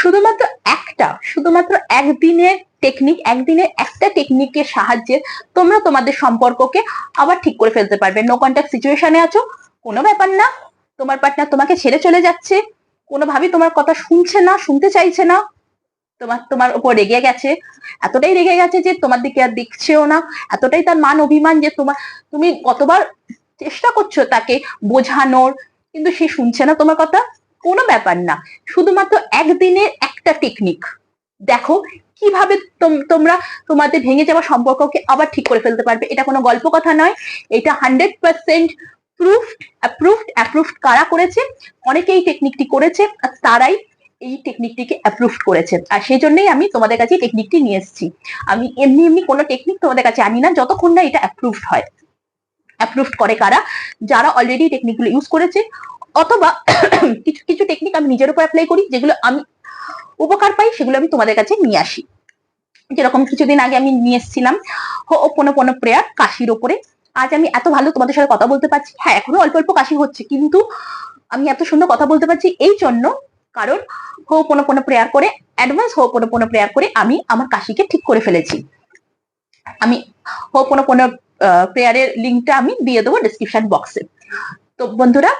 শুধুমাত্র একটা, শুধুমাত্র একদিনের টেকনিক একদিনের একটা টেকনিকের সাহায্যে তোমরা তোমাদের সম্পর্ককে আবার ঠিক করে ফেলতে পারবে। নো কন্ট্যাক্ট সিচুয়েশনে আছো, কোনো ব্যাপার না, তোমার পার্টনার তোমাকে ছেড়ে চলে যাচ্ছে, কোনোভাবেই তোমার কথা শুনছে না, শুনতে চাইছে না, তোমার তোমার উপর রেগে গেছে। এতটাই রেগে গেছে যে তোমার দিকে আর দেখছেও না, এতটাই তার মান অভিমান যে তোমার, তুমি কতবার চেষ্টা করছ তাকে বোঝানোর, কিন্তু সে শুনছে না তোমার কথা। কোনো ব্যাপার না। শুধুমাত্র একদিনের একটা টেকনিক দেখো, কীভাবে তোম- তোমরা তোমাদের ভেঙে যাওয়া সম্পর্ককে আবার ঠিক করে ফেলতে পারবে। এটা কোনো গল্প কথা নয়। এটা hundred percent proofed approved approved কারা করেছে? অনেকে এই টেকনিকটি করেছে আর তারাই এই টেকনিকটিকে অ্যাপ্রুভ করেছে। আর সেই জন্যই আমি তোমাদের কাছে টেকনিকটি নিয়ে এসেছি। আমি এমনি এমনি কোনো টেকনিক তোমাদের কাছে আনি না, যতক্ষণ না এটা অ্যাপ্রুভড হয়। অ্যাপ্রুভড করে কারা? যারা অলরেডি টেকনিকগুলো ইউজ করেছে অথবা কিছু কিছু টেকনিক আমি নিজের উপর অ্যাপ্লাই করি, যেগুলো আমি উপকার পাই, সেগুলো আমি তোমাদের কাছে নিয়ে আসি। যেরকম কিছুদিন আগে আমি নিয়ে এসেছিলাম, হো পনো পনো প্রেয়ার কাশির ওপরে। আজ আমি এত ভালো তোমাদের সাথে কথা বলতে পারছি। হ্যাঁ এখনও অল্প অল্প কাশি হচ্ছে, কিন্তু আমি এত সুন্দর কথা বলতে পারছি এই জন্য, কারণ হো পনো পনো প্রেয়ার করে অ্যাডভান্স হো পনো পনো প্রেয়ার করে আমি আমার কাশিকে ঠিক করে ফেলেছি। আমি হো পনো পনো প্রেয়ারের লিঙ্কটা আমি দিয়ে দেবো ডিসক্রিপশন বক্সে তো বন্ধুরা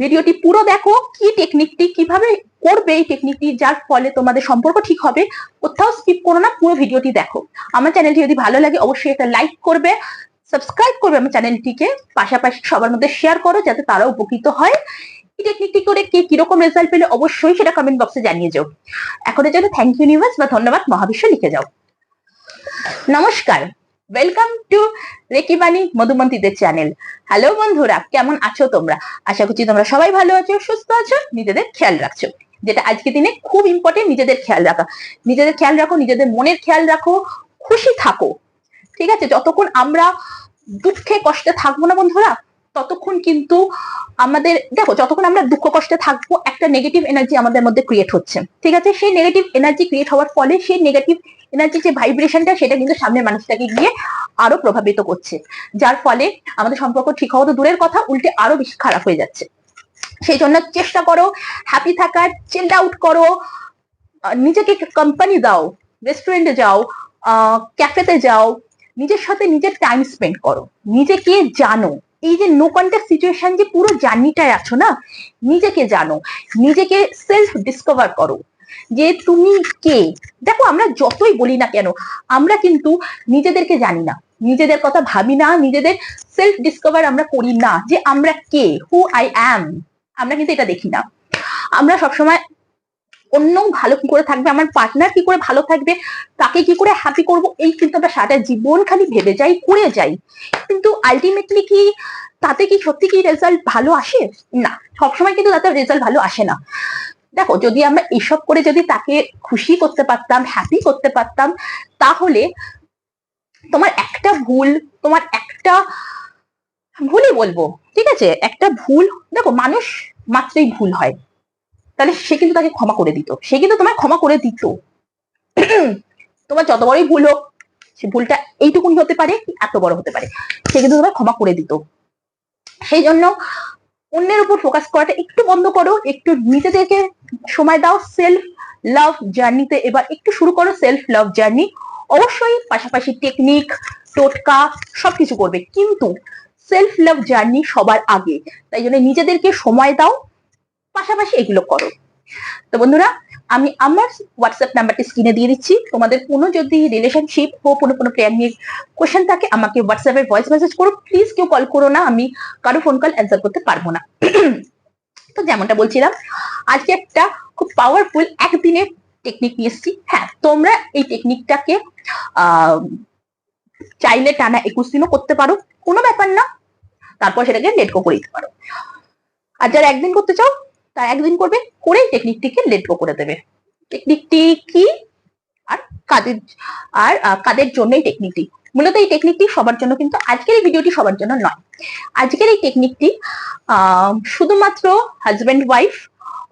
ভিডিওটি পুরো দেখো, কি টেকনিকটি কীভাবে করবে এই টেকনিকটি যার ফলে তোমাদের সম্পর্ক ঠিক হবে, কোথাও স্কিপ করো না, পুরো ভিডিওটি দেখো। আমার চ্যানেলটি যদি ভালো লাগে, অবশ্যই একটা লাইক করবে সাবস্ক্রাইব করবে আমার চ্যানেলটিকে পাশাপাশি সবার মধ্যে শেয়ার করো, যাতে তারা উপকৃত হয়। এই টেকনিকটি করে কে কীরকম রেজাল্ট পেলে অবশ্যই সেটা কমেন্ট বক্সে জানিয়ে যাও। এখনের জন্য থ্যাংক ইউ ইউনিভার্স বা ধন্যবাদ, মহাবিশ্ব লিখে যাও। নমস্কার। ওয়েলকাম টু রেকিবাণী মধুমন্তীদের চ্যানেল হ্যালো বন্ধুরা, কেমন আছো তোমরা? আশা করছি তোমরা সবাই ভালো আছো, সুস্থ আছো, নিজেদের খেয়াল রাখছো। যেটা আজকে দিনে খুব ইম্পর্টেন্ট নিজেদের খেয়াল রাখা। নিজেদের খেয়াল রাখো, নিজেদের মনের খেয়াল রাখো, খুশি থাকো। ঠিক আছে? যতক্ষণ আমরা দুঃখে, কষ্টে থাকব না বন্ধুরা ততক্ষণ কিন্তু আমাদের, দেখো, যতক্ষণ আমরা দুঃখ কষ্টে থাকব, একটা নেগেটিভ এনার্জি আমাদের মধ্যে ক্রিয়েট হচ্ছে। ঠিক আছে? সেই নেগেটিভ এনার্জি ক্রিয়েট হওয়ার ফলে সেই নেগেটিভ এনার্জি যে ভাইব্রেশনটা সেটা কিন্তু সামনের মানুষটাকে গিয়ে আরও প্রভাবিত করছে। যার ফলে আমাদের সম্পর্ক ঠিক হওয়া তো দূরের কথা, উল্টে আরও বেশি খারাপ হয়ে যাচ্ছে। সেই জন্য চেষ্টা করো হ্যাপি থাকার চিল্ড আউট করো নিজেকে কোম্পানি দাও রেস্টুরেন্টে যাও ক্যাফেতে যাও, নিজের সাথে নিজের টাইম স্পেন্ড করো। নিজেকে জানো এই যে নো কন্ট্যাক্ট সিচুয়েশন যে পুরো জার্নিটায় আছো না, নিজেকে জানো, নিজেকে সেলফ ডিসকভার করো যে তুমি কে। দেখো, আমরা যতই বলি না কেন, আমরা কিন্তু নিজেদেরকে জানি না। নিজেদের কথা ভাবি না, নিজেদের সেলফ ডিসকভার আমরা করি না যে আমরা কে হু আই অ্যাম আমরা কিন্তু এটা দেখি না। আমরা সবসময় অন্য ভালো কি করে থাকবে? আমার পার্টনার কি করে ভালো থাকবে? তাকে কি করে হ্যাপি করব? এই কিন্তু আমরা সারাটা জীবন খালি ভেবে যাই, করে যাই। কিন্তু আলটিমেটলি কি তাতে কি সত্যি কি রেজাল্ট ভালো আসে? না, সবসময় কিন্তু তাতে রেজাল্ট ভালো আসে না। দেখো, যদি আমরা এসব করে যদি তাকে খুশি করতে পারতাম হ্যাপি করতে পারতাম, তাহলে তোমার একটা ভুল, তোমার একটা ভুলই বলব, ঠিক আছে? একটা ভুল, দেখো, মানুষ মাত্রই ভুল হয়। তাহলে সে কিন্তু তাকে ক্ষমা করে দিত। সে কিন্তু তোমায় ক্ষমা করে দিত। তোমার যত বড়ই ভুল হোক, সে ভুলটা এইটুকুনি হতে পারে এত বড় হতে পারে। সে কিন্তু তোমায় ক্ষমা করে দিত। সেই জন্য অন্যের উপর ফোকাস করাটা একটু বন্ধ করো, একটু নিজেদেরকে সময় দাও সেলফ লাভ জার্নিতে এবার একটু শুরু করো সেলফ লাভ জার্নি অবশ্যই পাশাপাশি টেকনিক টোটকা সবকিছু করবে। কিন্তু সেলফ লাভ জার্নি সবার আগে। তাই জন্য নিজেদেরকে সময় দাও পাশাপাশি এগুলো করো। তো বন্ধুরা, আমি আমার হোয়াটসঅ্যাপ নাম্বারটি স্ক্রিনে দিয়ে দিচ্ছি। তোমাদের কোনো যদি রিলেশনশিপ ও কোনো কোনো প্লেয়ার নিয়ে কোয়েশ্চেন থাকে, আমাকে হোয়াটসঅ্যাপে ভয়েস মেসেজ করো। প্লিজ কেউ কল করো না, আমি কারও ফোন কল অ্যান্সার করতে পারব না। তো যেমনটা বলছিলাম, আজকে একটা খুব পাওয়ারফুল একদিনে টেকনিক নিয়ে এসেছি। হ্যাঁ তোমরা এই টেকনিকটাকে চাইলে টানা একুশ দিনও করতে পারো, কোনো ব্যাপার না। তারপর সেটাকে লেট করে দিতে পারো। আর যারা একদিন করতে চাও তারা একদিন করবে করে টেকনিকটিকে লেট গো করে দেবে। টেকনিকটি কি? আর কাদের আর কাদের জন্য এই টেকনিকটি মূলত এই টেকনিকটি সবার জন্য কিন্তু আজকের এই ভিডিওটি সবার জন্য নয়। আজকের এই টেকনিকটি শুধুমাত্র হাজব্যান্ড ওয়াইফ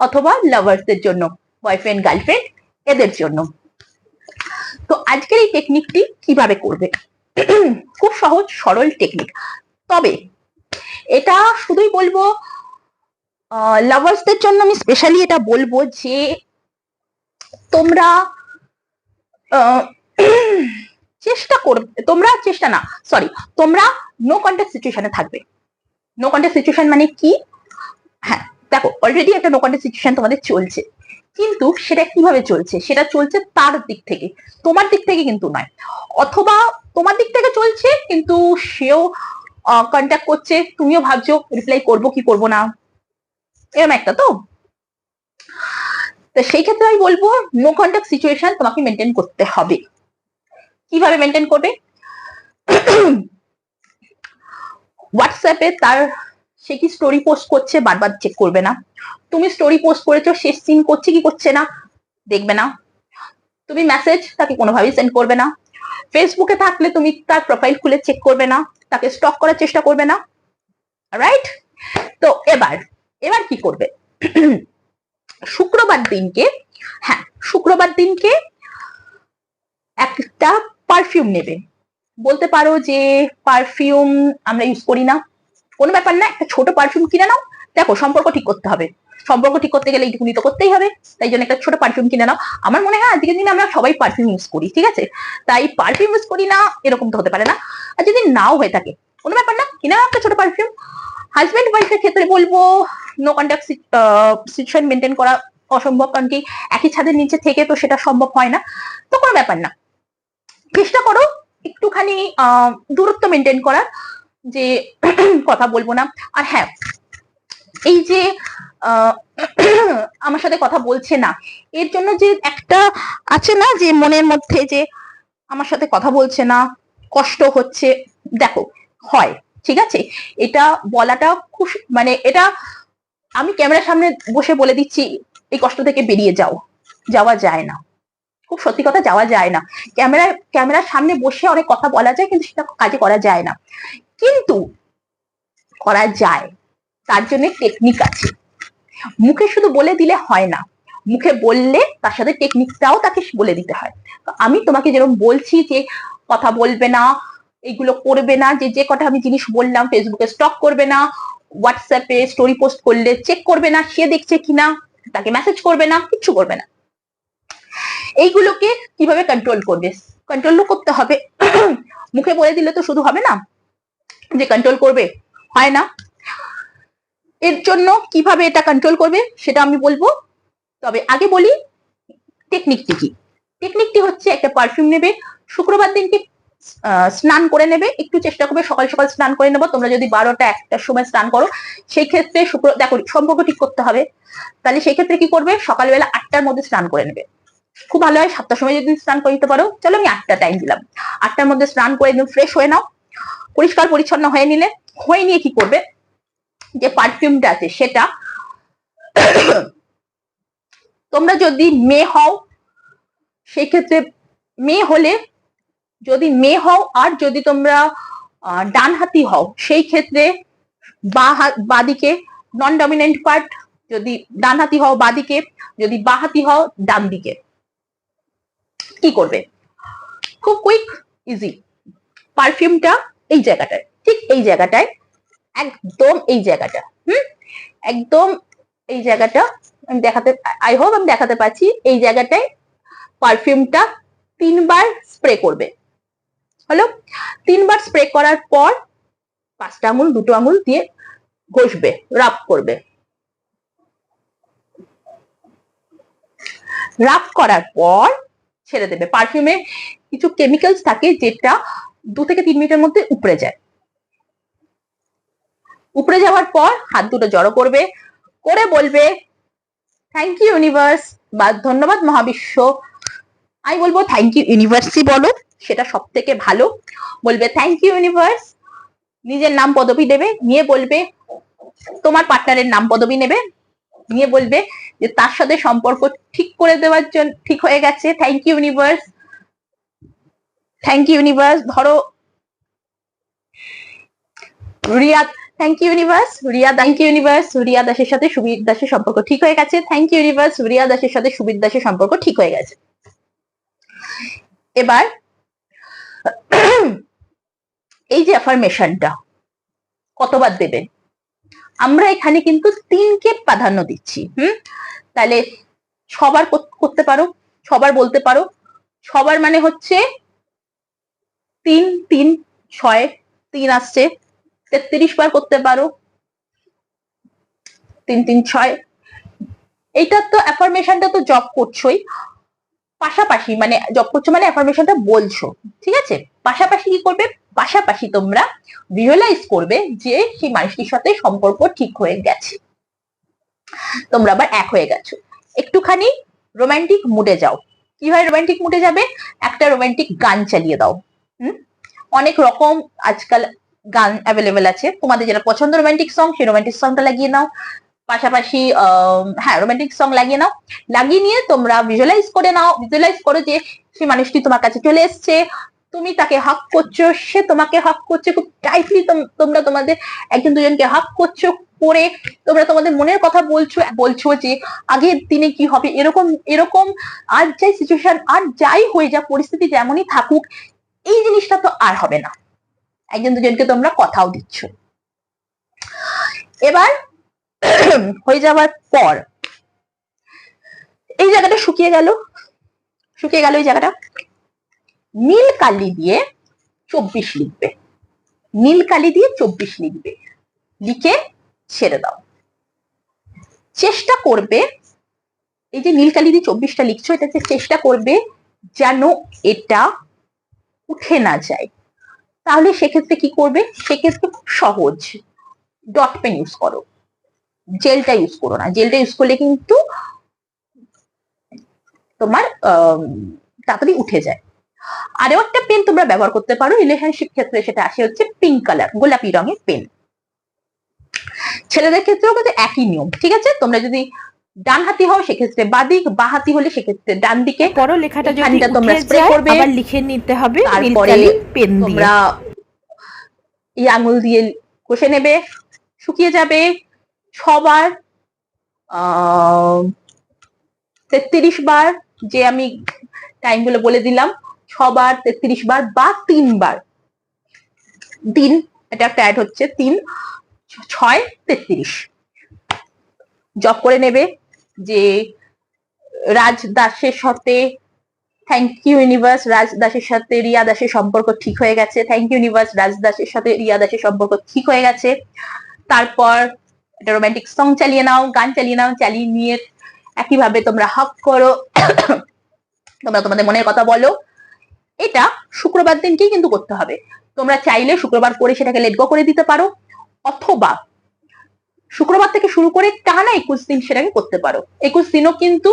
অথবা লাভার্সদের জন্য বয়ফ্রেন্ড গার্লফ্রেন্ড এদের জন্য। তো আজকের এই টেকনিকটি কীভাবে করবে? খুব সহজ, সরল টেকনিক তবে, এটা শুধুই বলব লাভার্সদের জন্য আমি স্পেশালি এটা বলব যে তোমরা চেষ্টা করবে তোমরা চেষ্টা না সরি তোমরা নো কন্ট্যাক্ট সিচুয়েশনে থাকবে। নো কন্ট্যাক্ট সিচুয়েশন মানে কি? হ্যাঁ দেখো অলরেডি একটা নো কন্ট্যাক্ট সিচুয়েশন তোমাদের চলছে। কিন্তু সেটা কীভাবে চলছে? সেটা চলছে তার দিক থেকে, তোমার দিক থেকে কিন্তু নয়। অথবা তোমার দিক থেকে চলছে, কিন্তু সেও কন্ট্যাক্ট করছে, তুমিও ভাবছ রিপ্লাই করব কি করব না? এরকম একটা তো। তো সেই ক্ষেত্রে আমি বলব নো কন্ট্যাক্ট সিচুয়েশন তোমাকে মেনটেন করতে হবে। কীভাবে মেনটেন করবে? হোয়াটসঅ্যাপে তার, সে কি স্টোরি পোস্ট করছে বারবার চেক করবে না। তুমি স্টোরি পোস্ট করেছ, সে সিন করছে কি করছে না, দেখবে না। তুমি মেসেজ তাকে কোনোভাবেই সেন্ড করবে না। ফেসবুকে থাকলে তুমি তার প্রোফাইল খুলে চেক করবে না। তাকে স্টক করার চেষ্টা করবে না। রাইট তো এবার এবার কি করবে? শুক্রবার দিনকে হ্যাঁ শুক্রবার দিনকে একটা পারফিউম নেবে। বলতে পারো যে পারফিউম আমরা ইউজ করি না। কোনো ব্যাপার না, একটা ছোট পারফিউম কিনে নাও। দেখো, সম্পর্ক ঠিক করতে হবে। সম্পর্ক ঠিক করতে গেলে এইটুকুনি তো করতেই হবে। তাই জন্য একটা ছোট পারফিউম কিনে নাও। আমার মনে হয় আজকের দিনে আমরা সবাই পারফিউম ইউজ করি, ঠিক আছে? তাই পারফিউম ইউজ করি না এরকম তো হতে পারে না। আর যদি নাও হয়ে থাকে, কোনো ব্যাপার না, কিনে নাও একটা ছোট পারফিউম হাজব্যান্ড ওয়াইফের ক্ষেত্রে বলব নো কন্ট্যাক্ট সিচুয়েশন মেনটেন করা অসম্ভব, কারণ কি একই ছাদের নিচে থেকে তো সেটা সম্ভব হয় না, তো কোনো ব্যাপার না। চেষ্টা করো একটুখানি দূরত্ব মেনটেন করার, যে কথা বলব না। আর হ্যাঁ এই যে আমার সাথে কথা বলছে না, এর জন্য যে একটা আছে না, যে মনের মধ্যে যে আমার সাথে কথা বলছে না, কষ্ট হচ্ছে, দেখো, হয়। ঠিক আছে? এটা বলাটা খুব মানে এটা আমি ক্যামেরার সামনে বসে বলে দিচ্ছি, এই কষ্ট থেকে বেরিয়ে যাও। যাওয়া যায় না। খুব সত্যি কথা, যাওয়া যায় না। ক্যামেরা ক্যামেরার সামনে বসে অনেক কথা বলা যায়, কিন্তু সেটা কাজে করা যায় না। কিন্তু করা যায়। তার জন্য টেকনিক আছে। মুখে শুধু বলে দিলে হয় না। মুখে বললে তার সাথে টেকনিকটাও তাকে বলে দিতে হয়। আমি তোমাকে যেরকম বলছি যে কথা বলবে না এগুলো করবে না। যে যে কটা আমি জিনিস বললাম ফেসবুকে স্টক করবে না হোয়াটসঅ্যাপে স্টোরি পোস্ট করলে চেক করবে না, সে দেখছে কিনা তাকে মেসেজ করবে না, কিচ্ছু করবে না। এইগুলোকে কীভাবে কন্ট্রোল করবে? কন্ট্রোল করতে হবে। মুখে বলে দিলে তো শুধু হবে না। যে কন্ট্রোল করবে, হয় না। এর জন্য কীভাবে এটা কন্ট্রোল করবে, সেটা আমি বলব। তবে আগে বলি টেকনিকটি কি টেকনিকটি হচ্ছে, একটা পারফিউম নেবে। শুক্রবার দিনকে স্নান করে নেবে। একটু চেষ্টা করবে, সকাল সকাল স্নান করে নেব। তোমরা যদি বারোটা, একটার সময় স্নান করো সেই ক্ষেত্রে শুক্র, দেখো, সম্পর্ক ঠিক করতে হবে। তাহলে সেই ক্ষেত্রে কি করবে? সকালবেলা আটটার মধ্যে স্নান করে নেবে। খুব ভালো হয়, সাতটার সময় যদি স্নান করে নিতে পারো। চলো, আমি আটটা টাইম দিলাম। আটটার মধ্যে স্নান করে একদম ফ্রেশ হয়ে নাও। পরিষ্কার পরিচ্ছন্ন হয়ে নিলে, হয়ে নিয়ে কি করবে? যে পারফিউমটা আছে, সেটা তোমরা যদি মেয়ে হও সেই ক্ষেত্রে মেয়ে হলে যদি মেয়ে হও আর যদি তোমরা ডান হাতি হও, সেই ক্ষেত্রে বা বাদিকে নন ডমিনেন্ট পার্ট যদি ডান হাতি হও বাদিকে, যদি বা হাতি হও ডান দিকে কি করবে? খুব কুইক ইজি পারফিউমটা এই জায়গাটায়, ঠিক এই জায়গাটায়, একদম এই জায়গাটা, হুম? একদম এই জায়গাটা, আমি দেখাতে, আই হোপ আমি দেখাতে পাচ্ছি এই জায়গাটায় পারফিউমটা তিনবার স্প্রে করবে। হলো? তিনবার স্প্রে করার পর পাঁচটা আঙুল, দুটো আঙুল দিয়ে ঘষবে রাব করবে। রাব করার পর ছেড়ে দেবে। পারফিউমে কিছু কেমিক্যালস থাকে যেটা দু থেকে তিন মিনিটের মধ্যে উপড়ে যায়। উপরে যাওয়ার পর হাত দুটো জড়ো করবে, করে বলবে থ্যাংক ইউ ইউনিভার্স বা ধন্যবাদ মহাবিশ্ব। আমি বলব থ্যাংক ইউ ইউনিভার্সই বলো। সেটা সব থেকে ভালো। বলবে থ্যাংক ইউ ইউনিভার্স নিজের নাম পদবি দেবে, নিয়ে বলবে, তোমার পার্টনারের নাম পদবি নেবে। নিয়ে বলবে যে, তার সাথে সম্পর্ক ঠিক করে দেওয়ার জন্য ঠিক হয়ে গেছে। Thank you universe thank you universe ধরো, Riya thank you universe Riya thank you universe Riya দাসের সাথে সুবীর দাসের সম্পর্ক ঠিক হয়ে গেছে। থ্যাংক ইউ ইউনিভার্স রিয়া দাসের সাথে সুবীর দাসের সম্পর্ক ঠিক হয়ে গেছে। এবার এই যে অ্যাফার্মেশনটা কতবার দেবেন? আমরা এখানে কিন্তু তিনকে প্রাধান্য দিচ্ছি, হুম? তাহলে সবার করতে পারো, সবার বলতে পারো। সবার মানে হচ্ছে তিন তিন, ছয়, তিন আসছে, তেত্রিশ বার করতে পারো। তিন তিন, ছয়। এইটা তো অ্যাফার্মেশনটা তো জব করছোই। পাশাপাশি মানে জব করছ মানে অ্যাফার্মেশনটা বলছো, ঠিক আছে? পাশাপাশি কি করবে? পাশাপাশি তোমরা ভিজুয়ালাইজ করবে যে সেই মানুষটির সাথে সম্পর্ক ঠিক হয়ে গেছে। তোমরা আবার এক হয়ে গেছো। একটুখানি রোমান্টিক মুডে যাও। কীভাবে রোমান্টিক মুডে যাবে? একটা রোমান্টিক গান চালিয়ে দাও। হুম? অনেক রকম আজকাল গান অ্যাভেলেবেল আছে। তোমাদের যেটা পছন্দ রোমান্টিক সং সেই রোমান্টিক সংটা লাগিয়ে নাও। পাশাপাশি হ্যাঁ রোমান্টিক সং লাগিয়ে নাও। লাগিয়ে নিয়ে তোমরা ভিজুয়ালাইজ করে নাও। ভিজুয়ালাইজ করো যে সেই মানুষটি তোমার কাছে চলে এসছে। তুমি তাকে হক করছ, সে তোমাকে হক করছে খুব টাইটলি তোমরা তোমাদের একজন দুজনকে হক করছ করে তোমরা তোমাদের মনের কথা বলছো বলছো যে আগের দিনে কি হবে? এরকম এরকম আর যাই সিচুয়েশন আর যাই হয়ে যা পরিস্থিতি যেমনই থাকুক, এই জিনিসটা তো আর হবে না। একজন দুজনকে তোমরা কথাও দিচ্ছ। এবার হয়ে যাওয়ার পর, এই জায়গাটা শুকিয়ে গেল। শুকিয়ে গেল এই জায়গাটা। নীল কালি দিয়ে চব্বিশ লিখবে। নীল কালি দিয়ে চব্বিশ লিখবে। লিখে ছেড়ে দাও। চেষ্টা করবে, এই যে নীল কালি দিয়ে চব্বিশটা লিখছো, এটাতে চেষ্টা করবে যেন এটা উঠে না যায়। তাহলে সেক্ষেত্রে কি করবে? সেক্ষেত্রে খুব সহজ। ডট পেন ইউজ করো। জেলটা ইউজ করো না। জেলটা ইউজ করলে কিন্তু তোমার তাড়াতাড়ি উঠে যায়। আরও একটা পেন তোমরা ব্যবহার করতে পারো রিলেশনশিপ ক্ষেত্রে সেটা আসে হচ্ছে পিঙ্ক কালার গোলাপি রঙের পেন ছেলেদের ক্ষেত্রেও কিন্তু একই নিয়ম ঠিক আছে? তোমরা যদি ডান হাতি হও সেক্ষেত্রে বাদিক বা হাতি হলে সেক্ষেত্রে ডান দিকে পরও লেখাটা যদি তোমরা স্প্রে করবে। আবার লিখে নিতে হবে তারপরে পেন দিয়ে। তোমরা এই আঙুল দিয়ে কষে নেবে শুকিয়ে যাবে। ছবার তেত্রিশ বার যে আমি টাইমগুলো বলে দিলাম ছবার তেত্রিশ বার বা তিনবার তিন, এটা একটা অ্যাড হচ্ছে, তিন, ছয়, তেত্রিশ। জব করে নেবে যে রাজ দাসের সাথে থ্যাংক ইউ ইউনিভার্স রাজ দাসের সাথে, রিয়া দাসের সম্পর্ক ঠিক হয়ে গেছে থ্যাংক ইউ ইউনিভার্স রাজ দাসের সাথে, রিয়া দাসের সম্পর্ক ঠিক হয়ে গেছে। তারপর একটা রোমান্টিক সং চালিয়ে নাও, গান চালিয়ে নাও, চালিয়ে নিয়ে একইভাবে তোমরা হক করো। তোমরা তোমাদের মনের কথা বলো। এটা শুক্রবার দিনকেই কিন্তু করতে হবে। তোমরা চাইলে শুক্রবার করে সেটাকে লেট গো করে দিতে পারো, অথবা শুক্রবার থেকে শুরু করে টানা একুশ দিন সেটাকে করতে পারো। একুশ দিনও কিন্তু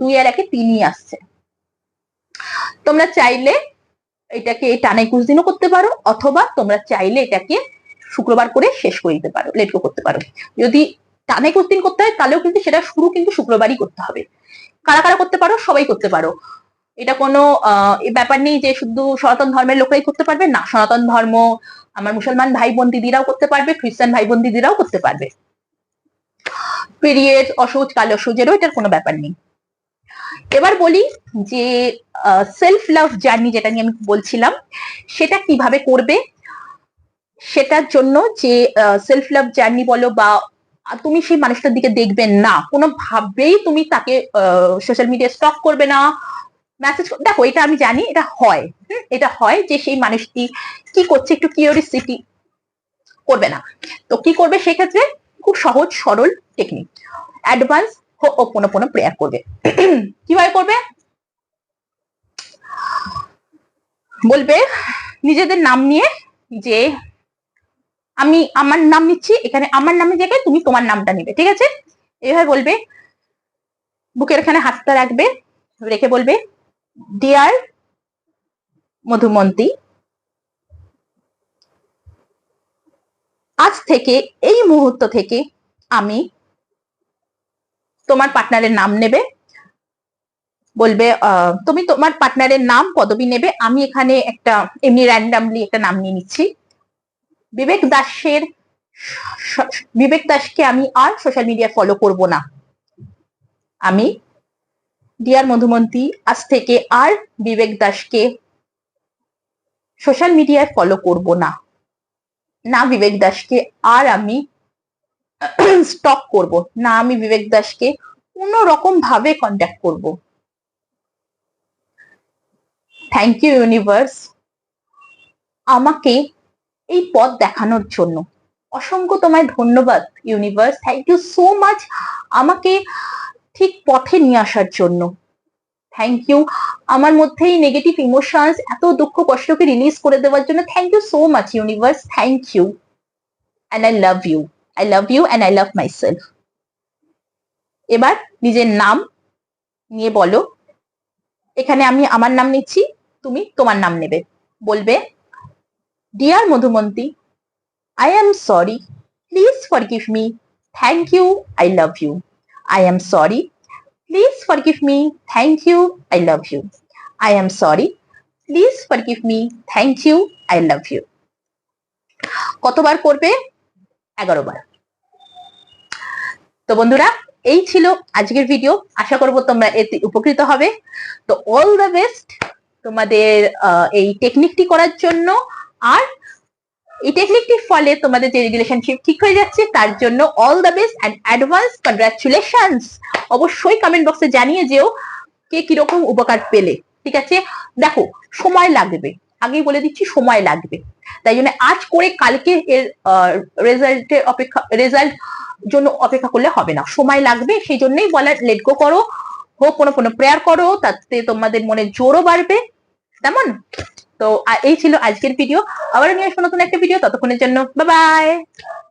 দুই আর একে তিনই আসছে। তোমরা চাইলে এটাকে টানা একুশ দিনও করতে পারো, অথবা তোমরা চাইলে এটাকে শুক্রবার করে শেষ করে দিতে পারো লেট করতে পারো। যদি টানা একুশ দিন করতে হয়, তাহলেও কিন্তু সেটা শুরু কিন্তু শুক্রবারই করতে হবে। কারা কারা করতে পারো, সবাই করতে পারো। এটা কোনো ব্যাপার নেই যে শুধু সনাতন ধর্মের লোকরাই করতে পারবে, না, সনাতন ধর্ম, আমার মুসলমান ভাই বোন দিদিরাও করতে পারবে, খ্রিস্টান ভাই বোন দিদিরাও করতে পারবে। পিরিয়ড অসুচ কাল অসুচেরও এটার কোনো ব্যাপার নেই। এবার বলি যে সেলফ লাভ জার্নি যেটা নিয়ে আমি বলছিলাম, সেটা কীভাবে করবে সেটার জন্য যে সেলফ লাভ জার্নি বলো বা তুমি সেই মানুষটার দিকে দেখবে না কোনো ভাবেই তুমি তাকে সোশ্যাল মিডিয়া স্টক করবে না মেসেজ দেখো, এটা আমি জানি, এটা হয় এটা হয় যে সেই মানুষটি কি করছে, একটু কিউরিসিটি করবে না। তো কি করবে সেক্ষেত্রে খুব সহজ, সরল টেকনিক অ্যাডভান্স ওপনো প্রেয়ার করবে। কীভাবে করবে? বলবে, নিজেদের নাম নিয়ে যে আমি আমার নাম নিচ্ছি, এখানে আমার নামের জায়গায় তুমি তোমার নামটা নেবে, ঠিক আছে? এভাবে বলবে, বুকের এখানে হাতটা রাখবে, রেখে বলবে ডিয়ার মধুমন্তী, আজ থেকে, এই মুহূর্ত থেকে আমি তোমার পার্টনারের নাম নেবে। বলবে তুমি তোমার পার্টনারের নাম, পদবী নেবে, আমি এখানে একটা, এমনি র্যান্ডামলি একটা নাম নিয়ে নিচ্ছি। বিবেক দাসের বিবেক দাসকে আমি আর সোশ্যাল মিডিয়া ফলো করব না। আমি ডিয়ার মধুমন্তী, আজ থেকে আর বিবেক দাসকে সোশ্যাল মিডিয়ায় ফলো করব না। না বিবেক দাসকে আর আমি স্টক করব, না আমি বিবেক দাসকে কোনো রকম ভাবে কন্ট্যাক্ট করব। থ্যাংক ইউ ইউনিভার্স আমাকে এই পথ দেখানোর জন্য। অসংখ্য তোমায় ধন্যবাদ universe thank you so much আমাকে ঠিক পথে নিয়ে আসার জন্য। থ্যাংক ইউ আমার মধ্যে এই নেগেটিভ ইমোশনস এত দুঃখ কষ্টকে রিলিজ করে দেওয়ার জন্য thank you so much universe thank you and I love you I love you and I love myself এবার নিজের নাম নিয়ে বলো। এখানে আমি আমার নাম নিচ্ছি, তুমি তোমার নাম নেবে। বলবে dear Madhumanti I am sorry please forgive me thank you I love you I am sorry please forgive me thank you I love you I am sorry please forgive me thank you I love you কতবার করবে? এগারো বার তো বন্ধুরা, এই ছিল আজকের video আশা করব তোমরা এতে উপকৃত হবে। তো অল দ্য বেস্ট তোমাদের এই টেকনিকটি করার জন্য। আর এই ফলে তোমাদের যে রিলেশনশিপ ঠিক হয়ে যাচ্ছে, তার জন্য all the best and advance congratulations অবশ্যই কমেন্ট বক্সে জানিয়ে যেও কে কীরকম উপকার পেলে, ঠিক আছে? দেখো, সময় লাগবে। আগেই বলে দিচ্ছি, সময় লাগবে। তাই জন্য আজ করে কালকে এর রেজাল্টের অপেক্ষা রেজাল্ট জন্য অপেক্ষা করলে হবে না। সময় লাগবে, সেই জন্যই বলার লেট গো করো। হোক, কোনো কোনো প্রেয়ার করো, তাতে তোমাদের মনে জোরও বাড়বে। তেমন তো এই ছিল আজকের ভিডিও আবার নিয়ে আসব নতুন একটা ভিডিও ততক্ষণের জন্য বাই